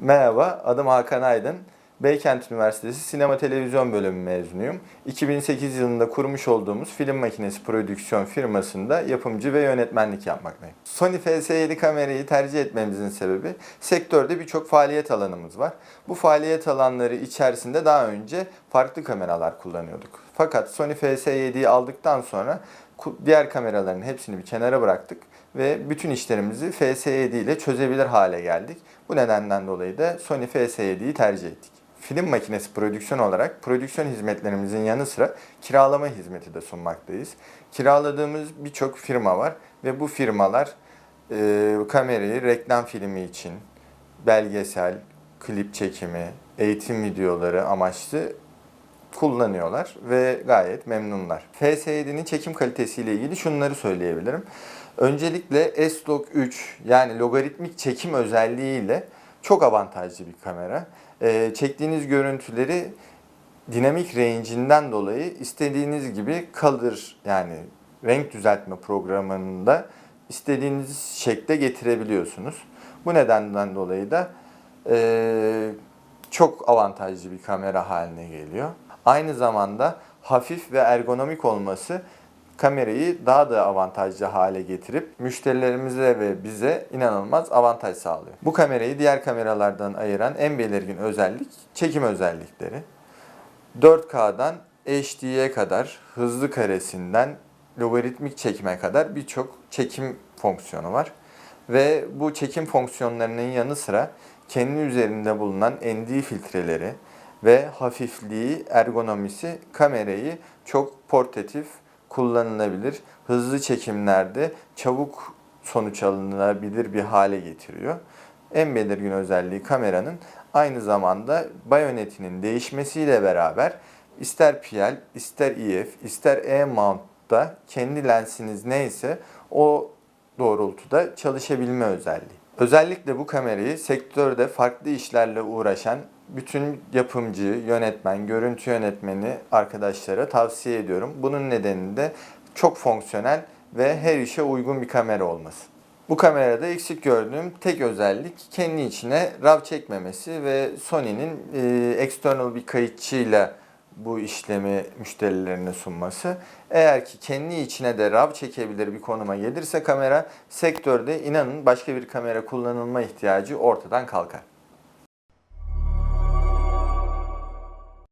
Merhaba, adım Hakan Aydın. Beykent Üniversitesi Sinema Televizyon Bölümü mezunuyum. 2008 yılında kurmuş olduğumuz film makinesi prodüksiyon firmasında yapımcı ve yönetmenlik yapmaktayım. Sony FS7 kamerayı tercih etmemizin sebebi sektörde birçok faaliyet alanımız var. Bu faaliyet alanları içerisinde daha önce farklı kameralar kullanıyorduk. Fakat Sony FS7'yi aldıktan sonra diğer kameraların hepsini bir kenara bıraktık ve bütün işlerimizi FS7 ile çözebilir hale geldik. Bu nedenden dolayı da Sony FS7'yi tercih ettik. Film makinesi prodüksiyon olarak prodüksiyon hizmetlerimizin yanı sıra kiralama hizmeti de sunmaktayız. Kiraladığımız birçok firma var ve bu firmalar e, kamerayı reklam filmi için, belgesel, klip çekimi, eğitim videoları amaçlı kullanıyorlar ve gayet memnunlar. FS7'nin çekim kalitesiyle ilgili şunları söyleyebilirim. Öncelikle S-Log 3 yani logaritmik çekim özelliğiyle çok avantajlı bir kamera. Ee, çektiğiniz görüntüleri dinamik range'inden dolayı istediğiniz gibi color yani renk düzeltme programında istediğiniz şekle getirebiliyorsunuz. Bu nedenden dolayı da eee, çok avantajlı bir kamera haline geliyor. Aynı zamanda hafif ve ergonomik olması kamerayı daha da avantajlı hale getirip müşterilerimize ve bize inanılmaz avantaj sağlıyor. Bu kamerayı diğer kameralardan ayıran en belirgin özellik çekim özellikleri. 4K'dan HD'ye kadar hızlı karesinden logaritmik çekime kadar birçok çekim fonksiyonu var. Ve bu çekim fonksiyonlarının yanı sıra kendi üzerinde bulunan ND filtreleri ve hafifliği, ergonomisi kamerayı çok portatif, kullanılabilir, hızlı çekimlerde çabuk sonuç alınabilir bir hale getiriyor. En belirgin özelliği kameranın aynı zamanda bayonetinin değişmesiyle beraber ister PL, ister EF, ister E-mount'ta kendi lensiniz neyse o doğrultuda çalışabilme özelliği. Özellikle bu kamerayı sektörde farklı işlerle uğraşan bütün yapımcı, yönetmen, görüntü yönetmeni arkadaşlara tavsiye ediyorum. Bunun nedeni de çok fonksiyonel ve her işe uygun bir kamera olması. Bu kamerada eksik gördüğüm tek özellik kendi içine RAW çekmemesi ve Sony'nin e, external bir kayıtçıyla bu işlemi müşterilerine sunması. Eğer ki kendi içine de RAW çekebilir bir konuma gelirse kamera sektörde inanın başka bir kamera kullanılma ihtiyacı ortadan kalkar.